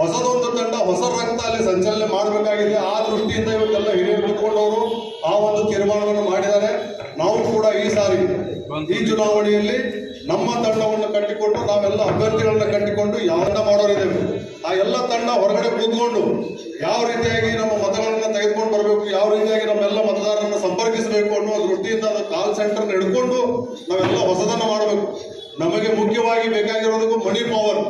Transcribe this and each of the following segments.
ಹೊಸದೊಂದು ತಂಡ, ಹೊಸ ರಕ್ತ ಅಲ್ಲಿ ಸಂಚಲನೆ ಮಾಡಬೇಕಾಗಿದೆ. ಆ ದೃಷ್ಟಿಯಿಂದ ಇವತ್ತೆಲ್ಲ ಹಿರಿಯರು ಕೂತ್ಕೊಂಡವರು ಆ ಒಂದು ತೀರ್ಮಾನವನ್ನು ಮಾಡಿದ್ದಾರೆ. ನಾವು ಕೂಡ ಈ ಸಾರಿ ಈ ಚುನಾವಣೆಯಲ್ಲಿ ನಮ್ಮ ತಂಡವನ್ನು ಕಟ್ಟಿಕೊಂಡು, ನಾವೆಲ್ಲ ಅಭ್ಯರ್ಥಿಗಳನ್ನ ಕಟ್ಟಿಕೊಂಡು ಯಾವನ್ನ ಮಾಡೋರಿದ್ದೇವೆ. ಆ ಎಲ್ಲ ತಂಡ ಹೊರಗಡೆ ಕೂತ್ಕೊಂಡು ಯಾವ ರೀತಿಯಾಗಿ ನಮ್ಮ ಮತಗಳನ್ನ ತೆಗೆದುಕೊಂಡು ಬರಬೇಕು, ಯಾವ ರೀತಿಯಾಗಿ ನಮ್ಮೆಲ್ಲ ಮತದಾರರನ್ನು ಸಂಪರ್ಕಿಸಬೇಕು ಅನ್ನೋ ದೃಷ್ಟಿಯಿಂದ ಅದು ಕಾಲ್ ಸೆಂಟರ್ ಹಿಡ್ಕೊಂಡು ನಾವೆಲ್ಲ ಹೊಸದನ್ನು ಮಾಡಬೇಕು. ನಮಗೆ ಮುಖ್ಯವಾಗಿ ಬೇಕಾಗಿರೋದಕ್ಕೂ ಮನಿ ಪವರ್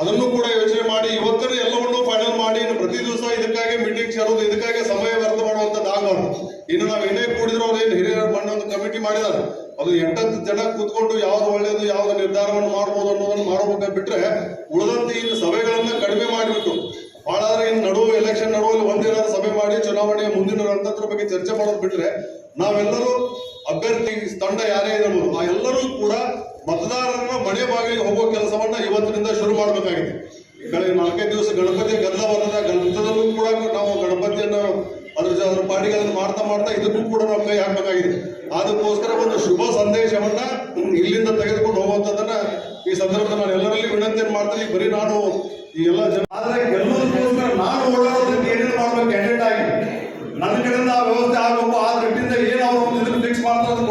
ಅದನ್ನು ಕೂಡ ಯೋಚನೆ ಮಾಡಿ ಇವತ್ತಿನ ಎಲ್ಲವನ್ನೂ ಫೈನಲ್ ಮಾಡಿ, ಇನ್ನು ಪ್ರತಿ ದಿವಸ ಇದಕ್ಕಾಗಿ ಮೀಟಿಂಗ್ ಸೇರೋದು, ಇದಕ್ಕಾಗಿ ಸಮಯ ವ್ಯರ್ಥ ಮಾಡುವಂತ ಆಗಬಾರ್ದು ಇನ್ನು ನಾವು ಏನೇ ಕೂಡಿದ್ರು ಅವ್ರು ಏನು ಹಿರಿಯರ ಮಣ್ಣು ಒಂದು ಕಮಿಟಿ ಮಾಡಿದಾರೆ ಅದು ಎಂಟತ್ತು ಜನ ಕೂತ್ಕೊಂಡು ಯಾವ್ದು ಒಳ್ಳೇದು, ಯಾವ್ದು ನಿರ್ಧಾರವನ್ನು ಮಾಡ್ಬೋದು ಅನ್ನೋದನ್ನು ಮಾಡ್ಬೇಕಂತ ಬಿಟ್ರೆ ಉಳಿದಂತೆ ಇನ್ನು ಸಭೆಗಳನ್ನ ಕಡಿಮೆ ಮಾಡಿಬಿಟ್ಟು ಬಹಳ ಇನ್ನು ನಡುವೆ ಎಲೆಕ್ಷನ್ ನಡುವಲ್ಲಿ ಒಂದಿನ ಸಭೆ ಮಾಡಿ, ಚುನಾವಣೆಯ ಮುಂದಿನ ರಂತತ್ರ ಬಗ್ಗೆ ಚರ್ಚೆ ಮಾಡೋದು ಬಿಟ್ರೆ ನಾವೆಲ್ಲರೂ ಅಭ್ಯರ್ಥಿ ತಂಡ ಯಾರೇ ಇರಬಹುದು, ಆ ಎಲ್ಲರೂ ಕೂಡ ಮತದಾರರನ್ನ ಮನೆ ಬಾಗಿಲಿಗೆ ಹೋಗೋ ಕೆಲಸವನ್ನ ಇವತ್ತಿನಿಂದ ಶುರು ಮಾಡಬೇಕಾಗಿದೆ. ಕಳೆದ ನಾಲ್ಕೈದು ದಿವಸ ಗಣಪತಿ ಗದ್ದ ಬರ್ತದೆ ಗಣಪತದಲ್ಲೂ ಕೂಡ ನಾವು ಗಣಪತಿಯನ್ನು ಅದ್ರ ಅದ್ರ ಪಾಡಿಗಳನ್ನು ಮಾಡ್ತಾ ಮಾಡ್ತಾ ಇದಕ್ಕೂ ಕೂಡ ನಾವು ಕೈ ಹಾಕಬೇಕಾಗಿದೆ. ಅದಕ್ಕೋಸ್ಕರ ಒಂದು ಶುಭ ಸಂದೇಶವನ್ನ ಇಲ್ಲಿಂದ ತೆಗೆದುಕೊಂಡು ಹೋಗುವಂಥದ್ದನ್ನ ಈ ಸಂದರ್ಭದಲ್ಲಿ ನಾನು ಎಲ್ಲರಲ್ಲಿ ವಿನಂತಿಯನ್ನು ಮಾಡ್ತೀನಿ. ಬರೀ ನಾನು ಈ ಎಲ್ಲ ಜನ ಆದ್ರೆ ಗೆಲ್ಲುವುದಕ್ಕೋಸ್ಕರ ನಾನು ಓಡಾಡೋದಕ್ಕೆ ಏನೇನು ಮಾಡಬೇಕು ಕ್ಯಾಂಡಿಡೇಟ್ ಆಗಿ. ನನ್ನ ಕಡೆಯಿಂದ ಆ ವ್ಯವಸ್ಥೆ ಆಗಬೇಕು. ಆ ದೃಷ್ಟಿಯಿಂದ ಏನು ಅವರು ಫಿಕ್ಸ್ ಮಾಡ್ತಾರೆ ಅದು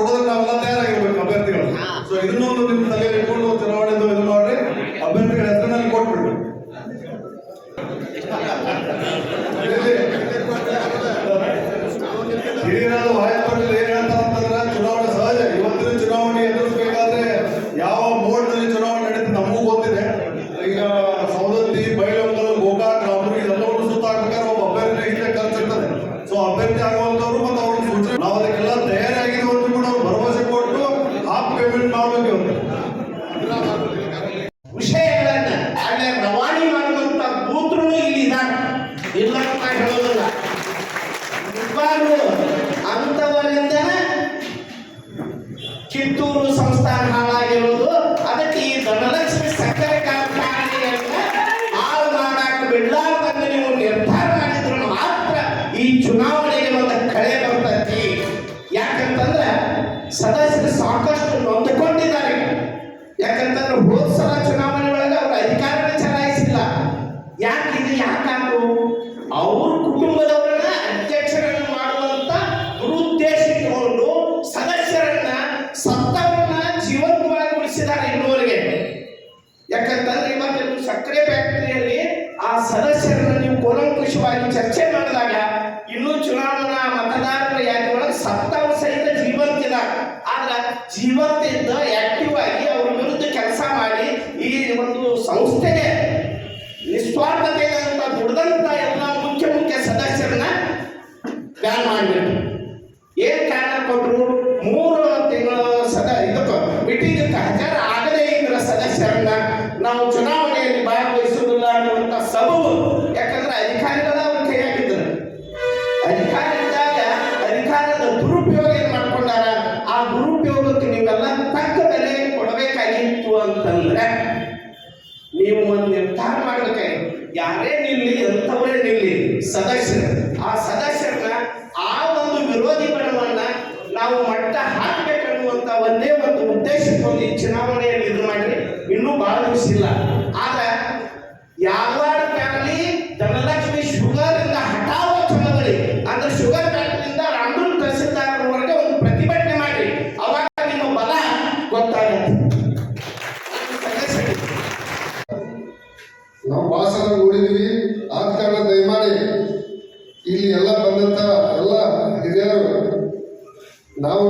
మామూలుగా ఉంది ಆ ಸದಸ್ಯರನ್ನ ನೀವು ಕೂಲಂಕುಷವಾಗಿ ಚರ್ಚೆ ಮಾಡಿದಾಗ ಇನ್ನೂ ಚುನಾವಣಾ ಮತದಾರರ ಯಾಕೆ ಒಳಗೆ ಸತ್ತವರು ಸಹಿತ ಜೀವಂತಿದ ಆದ್ರೆ ಜೀವಂತಿದ್ದ ಆಕ್ಟಿವ್ ಆಗಿ ಅವ್ರ ವಿರುದ್ಧ ಕೆಲಸ ಮಾಡಿ ಈ ಒಂದು ಸಂಸ್ಥೆಗೆ ಯಾರೇ ನಿಲ್ಲಿ ಎಂಥವರೇ ನಿಲ್ಲಿ ಸದಸ್ಯರು. ಆ ಸದಸ್ಯರನ್ನ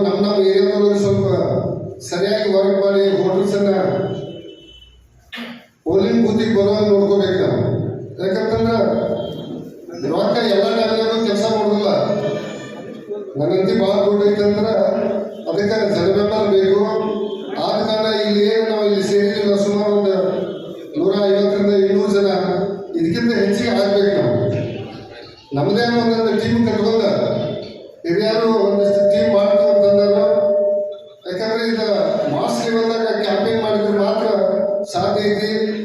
ನಮ್ಮ ನಮ್ಮ ಏರಿಯಾದೊಳಗೆ ಸ್ವಲ್ಪ ಸರಿಯಾಗಿ ವರ್ಕ್ ಮಾಡಿ ಹೋಟೆಲ್ಸನ್ನ ಪೋಲಿಂಗ್ ಬೂತಿಗೆ ಬರುವಂಗೆ ನೋಡ್ಕೋಬೇಕು ನಾವು. ಯಾಕಂತಂದ್ರೆ ರೊಕ್ಕ ಎಲ್ಲ ಟೈಮ್ನಾಗೂ ಕೆಲಸ ಮಾಡೋದಿಲ್ಲ. ನನ್ನಂತಿ ಭಾಳ ದುಡ್ಡು ಐತಂದ್ರೆ అనేది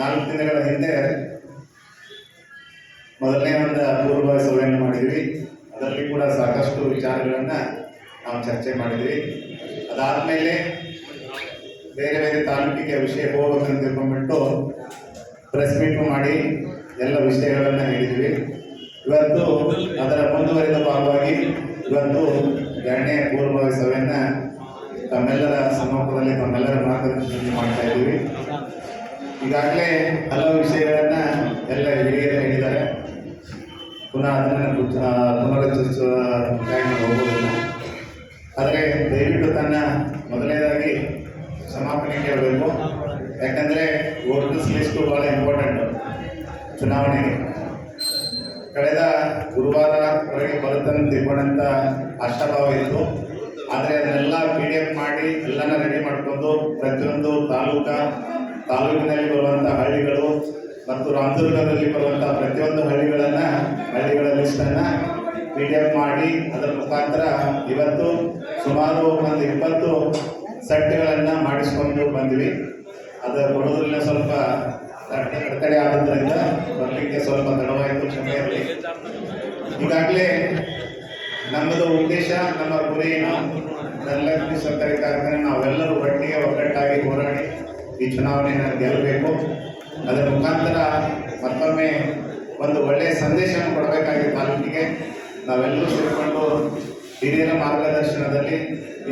ನಾಲ್ಕು ದಿನಗಳ ಹಿಂದೆ ಮೊದಲನೇ ಒಂದು ಪೂರ್ವ ಸಭೆಯನ್ನು ಮಾಡಿದ್ವಿ. ಅದರಲ್ಲಿ ಕೂಡ ಸಾಕಷ್ಟು ವಿಚಾರಗಳನ್ನು ನಾವು ಚರ್ಚೆ ಮಾಡಿದ್ವಿ. ಅದಾದಮೇಲೆ ಬೇರೆ ಬೇರೆ ತಾಲೂಕಿಗೆ ವಿಷಯ ಹೋಗ್ಬೇಕಂತ ತಿಳ್ಕೊಂಡ್ಬಿಟ್ಟು ಪ್ರೆಸ್ ಮೀಟ್ ಮಾಡಿ ಎಲ್ಲ ವಿಷಯಗಳನ್ನು ಹೇಳಿದ್ವಿ. ಇವತ್ತು ಅದರ ಮುಂದುವರಿದ ಭಾಗವಾಗಿ ಇವತ್ತು ಎರಡನೇ ಪೂರ್ವಭಾವಿ ಸಭೆಯನ್ನು ತಮ್ಮೆಲ್ಲರ ಸಮ್ಮುಖದಲ್ಲಿ ತಮ್ಮೆಲ್ಲರ ಮಾರ್ಗದರ್ಶನದಲ್ಲಿ ಮಾಡ್ತಾ ಇದ್ದೀವಿ. ಈಗಾಗಲೇ ಹಲವು ವಿಷಯಗಳನ್ನ ಎಲ್ಲ ಹಿರಿಯರು ಹೇಳಿದ್ದಾರೆ. ಪುನಃ ಅದನ್ನು ಪುನರುಚ್ಚರಿಸುವ ಟೈಮ್ ಹೋಗೋದಿಲ್ಲ. ಆದರೆ ದಯವಿಟ್ಟು ತನ್ನ ಮೊದಲನೇದಾಗಿ ಸಮಾಪನೆ ಕೇಳಬೇಕು. ಯಾಕಂದರೆ ವೋಟರ್ಸ್ ಲಿಸ್ಟು ಭಾಳ ಇಂಪಾರ್ಟೆಂಟು ಚುನಾವಣೆಗೆ. ಕಳೆದ ಗುರುವಾರ ಹೊರಗೆ ಬರುತ್ತಂತ ತಿಳ್ಕೊಂಡಂಥ ಆಶಾಭಾವ ಇತ್ತು. ಆದರೆ ಅದನ್ನೆಲ್ಲ ಪಿ ಡಿ ಎಫ್ ಮಾಡಿ ಎಲ್ಲನ ರೆಡಿ ಮಾಡಿಕೊಂಡು ಪ್ರತಿಯೊಂದು ತಾಲೂಕ ತಾಲೂಕಿನಲ್ಲಿ ಬರುವಂಥ ಹಳ್ಳಿಗಳು ಮತ್ತು ರಾಮದುರ್ಗದಲ್ಲಿ ಬರುವಂಥ ಪ್ರತಿಯೊಂದು ಹಳ್ಳಿಗಳನ್ನು, ಹಳ್ಳಿಗಳ ಲಿಸ್ಟನ್ನು ಪಿ ಡಿ ಮಾಡಿ, ಅದರ ಮುಖಾಂತರ ಇವತ್ತು ಸುಮಾರು ಒಂದು ಇಪ್ಪತ್ತು ಸೆಟ್ಗಳನ್ನು ಮಾಡಿಸ್ಕೊಂಡು ಬಂದ್ವಿ. ಅದರ ಕೊಡೋದ್ರಲ್ಲಿ ಸ್ವಲ್ಪ ಕಡೆ ಆದ್ರಿಂದ ಬರಲಿಕ್ಕೆ ಸ್ವಲ್ಪ ತಡವಾಯಿತು ಕ್ಷಮೆ ಈಗಾಗಲೇ ನಮ್ಮದು ಉದ್ದೇಶ, ನಮ್ಮ ಗುರಿ ಏನು ಸರ್ಕಾರಿ ಕಾರ್ಯಕ್ರಮ, ನಾವೆಲ್ಲರೂ ಒಟ್ಟಿಗೆ ಒಗ್ಗಟ್ಟಾಗಿ ಹೋರಾಡಿ ಈ ಚುನಾವಣೆಯನ್ನು ಗೆಲ್ಲಬೇಕು ಅದರ ಮುಖಾಂತರ ಮತ್ತೊಮ್ಮೆ ಒಂದು ಒಳ್ಳೆಯ ಸಂದೇಶವನ್ನು ಕೊಡಬೇಕಾಗಿ ತಾಲೂಕಿಗೆ ನಾವೆಲ್ಲರೂ ಸೇರಿಕೊಂಡು ಹಿರಿಯರ ಮಾರ್ಗದರ್ಶನದಲ್ಲಿ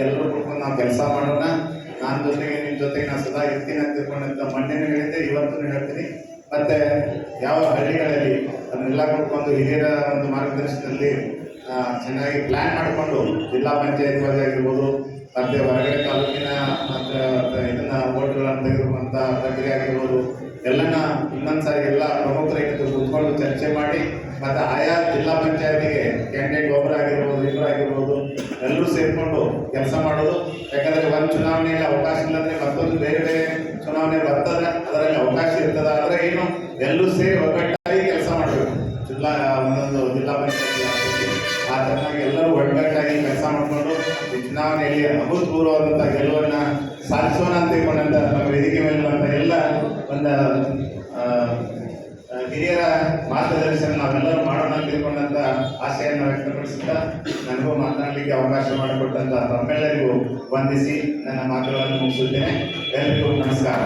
ಎಲ್ಲರೂ ಕೂತ್ಕೊಂಡು ನಾವು ಕೆಲಸ ಮಾಡೋಣ. ನನ್ನ ಜೊತೆಗೆ ನಿಮ್ಮ ಜೊತೆಗೆ ನಾನು ಸದಾ ಇರ್ತೀನಿ ಅಂತ ತಿಳ್ಕೊಂಡಂತ ಮಂಡ್ಯನೂ ಹೇಳಿದ್ದೆ ಇವತ್ತು ಹೇಳ್ತೀನಿ. ಮತ್ತು ಯಾವ ಹಳ್ಳಿಗಳಲ್ಲಿ ಅದನ್ನೆಲ್ಲ ಕೂತ್ಕೊಂಡು ಹಿರಿಯರ ಒಂದು ಮಾರ್ಗದರ್ಶನದಲ್ಲಿ ಚೆನ್ನಾಗಿ ಪ್ಲ್ಯಾನ್ ಮಾಡಿಕೊಂಡು ಜಿಲ್ಲಾ ಪಂಚಾಯತ್ ಆಗಿರ್ಬೋದು, ಮತ್ತು ಹೊರಗಡೆ ತಾಲೂಕಿನ, ಮತ್ತೆ ಇದನ್ನ ಓಟ್ಗಳನ್ನು ತೆಗೆದುಕೊಂತ ಪ್ರಕ್ರಿಯೆ ಆಗಿರ್ಬೋದು, ಎಲ್ಲನ ಇನ್ನೊಂದು ಸಾರಿ ಎಲ್ಲ ಪ್ರಮುಖರಿಗೆ ಕೂತ್ಕೊಂಡು ಚರ್ಚೆ ಮಾಡಿ, ಮತ್ತೆ ಆಯಾ ಜಿಲ್ಲಾ ಪಂಚಾಯತಿಗೆ ಕ್ಯಾಂಡಿಡೇಟ್ ಆಗಿರ್ಬೋದು ಇಬ್ಬರು ಆಗಿರ್ಬೋದು, ಎಲ್ಲರೂ ಸೇರಿಕೊಂಡು ಕೆಲಸ ಮಾಡೋದು. ಯಾಕಂದ್ರೆ ಒಂದು ಚುನಾವಣೆಯಲ್ಲಿ ಅವಕಾಶ ಇಲ್ಲಂದ್ರೆ ಮತ್ತೊಂದು ಬೇರೆ ಬೇರೆ ಚುನಾವಣೆ ಬರ್ತದೆ, ಅದರಲ್ಲಿ ಅವಕಾಶ ಇರ್ತದೆ. ಆದರೆ ಏನು, ಎಲ್ಲರೂ ಸೇರಿ ಒಗ್ಗಟ್ಟಾಗಿ ಕೆಲಸ ಮಾಡಬೇಕು. ಜಿಲ್ಲಾ, ಒಂದೊಂದು ಜಿಲ್ಲಾ ಪಂಚಾಯತಿ ಆ ಚೆನ್ನಾಗಿ ಎಲ್ಲರೂ ಒಗ್ಗಟ್ಟಾಗಿ ಕೆಲಸ ಮಾಡಿಕೊಂಡು ಈ ಚುನಾವಣೆಯಲ್ಲಿ ಅಭೂತಪೂರ್ವವಾದಂಥ ಗೆಲುವನ್ನ ಸಾಧಿಸೋಣ ಅಂತ ಹೇಳ್ಕೊಂಡಂತ ನಮ್ಮ ವೇದಿಕೆ ಮೇಲಿರುವಂಥ ಎಲ್ಲ ಒಂದು ಹಿರಿಯರ ಮಾರ್ಗದರ್ಶನ ನಾವೆಲ್ಲರೂ ಮಾಡೋಣ ಅಂತ ಹೇಳ್ಕೊಂಡಂತ ಆಸೆಯನ್ನು ವ್ಯಕ್ತಪಡಿಸುತ್ತಾ ನನಗೂ ಮಾತನಾಡಲಿಕ್ಕೆ ಅವಕಾಶ ಮಾಡಿಕೊಟ್ಟಂತ ತಮ್ಮೆಲ್ಲರಿಗೂ ವಂದಿಸಿ ನನ್ನ ಮಾತುಗಳನ್ನು ಮುಗಿಸುತ್ತೇನೆ. ಎಲ್ಲರಿಗೂ ನಮಸ್ಕಾರ.